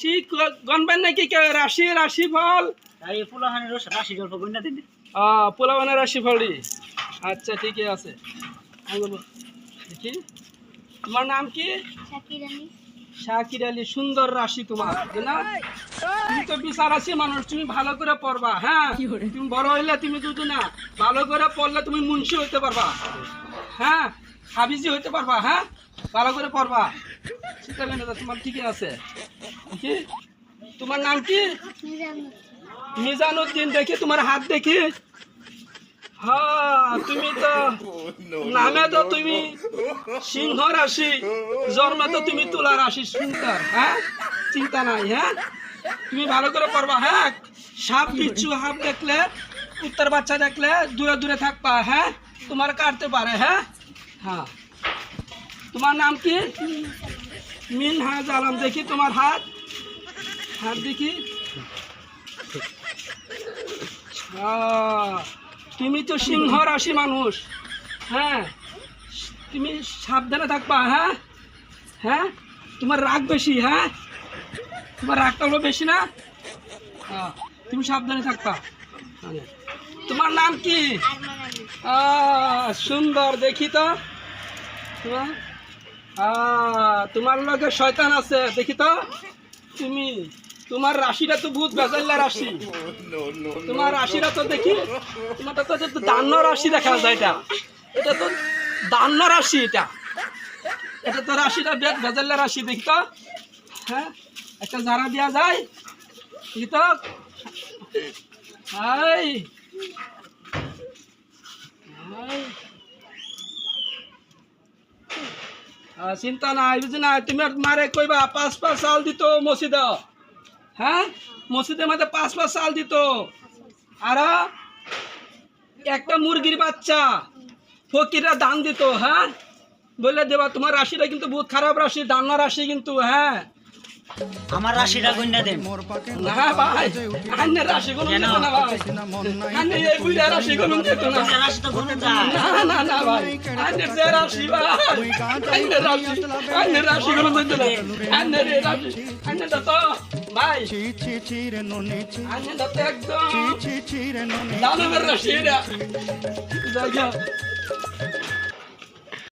ঠিক গনবেন নাকি কে? রাশি রাশি ফল। পোলাবানের রাশি ফলই। আচ্ছা ঠিকই আছে। দেখি। তোমার নাম কি? শাকির আলী। সুন্দর রাশি তোমার না? তুমি তো বিচার আছি মানুষ তুমি ভালো করে পড়বা হ্যাঁ? তুমি বড় হইলে তুমি দুটো না ভালো করে পড়লে তুমি মুন্সি হইতে পারবা হ্যাঁ? হাবিজি হইতে পারবা হ্যাঁ? ভালো করে পড়বা। চিন্তা তোমার ঠিকই আছে। কি? তোমার নাম কি? মিজানুদ্দিন। দেখি তোমার হাত দেখি। হ্যাঁ তুমি তো নামে তো তুমি সিংহ রাশি, জন্মে তো তুমি তুলা রাশি হ্যাঁ? চিন্তা নাই হ্যাঁ? তুমি ভালো করে পারবা হ্যাঁ? সাপ বিচ্ছু হাপ দেখলে উত্তর বাচ্চা দেখলে দূরে দূরে থাকবা হ্যাঁ? তোমার কাটতে পারে হ্যাঁ? হ্যাঁ তোমার নাম কি? মিনহাজ আলম, দেখি তোমার হাত। হাত দেখি। তুমি তো সিংহ রাশি মানুষ। হ্যাঁ তুমি সাবধানে থাকবা হ্যাঁ? হ্যাঁ? তোমার রাগ বেশি হ্যাঁ? তোমার রাগটা হলো বেশি না? হ্যাঁ, তুমি সাবধানে থাকবা। তোমার নাম কি? সুন্দর দেখি তো। তোমার লগে শয়তান আছে দেখি তো। তুমি তোমার রাশিটা তো ভূত বেজাল্লা রাশি। তোমার রাশিটা তো দেখি, তোমার তো দান্য রাশি দেখা যায় এটা। এটা তো দান্য রাশি এটা। এটা তো রাশিটা বেদ বেজাল্লা রাশি, দেখি তো। হ্যাঁ একটা ঝাড়া দেওয়া যায়, দেখি তো। চিন্তা নাই, বুঝি না তুমি মারে কইবা পাঁচ পাঁচ চাল দিত মসজিদ হ্যাঁ? মসজিদের মধ্যে পাঁচ পাঁচ চাল দিত। আর একটা মুরগির বাচ্চা ফকিররা দান দিত হ্যাঁ? বললে দেবা তোমার রাশিটা কিন্তু বহুত খারাপ রাশি দান্না রাশি কিন্তু হ্যাঁ? আমার রাশিটা গুন্ডা দেন। না ভাই রাশি? না ভাই। এই রাশি না। রাশি তো না। না না ভাই। যে রাশি ভাই রাশি রাশি না। রাশি তো ভাই আন্নেরটা তো একদম। দানবের রাশি এটা জায়গা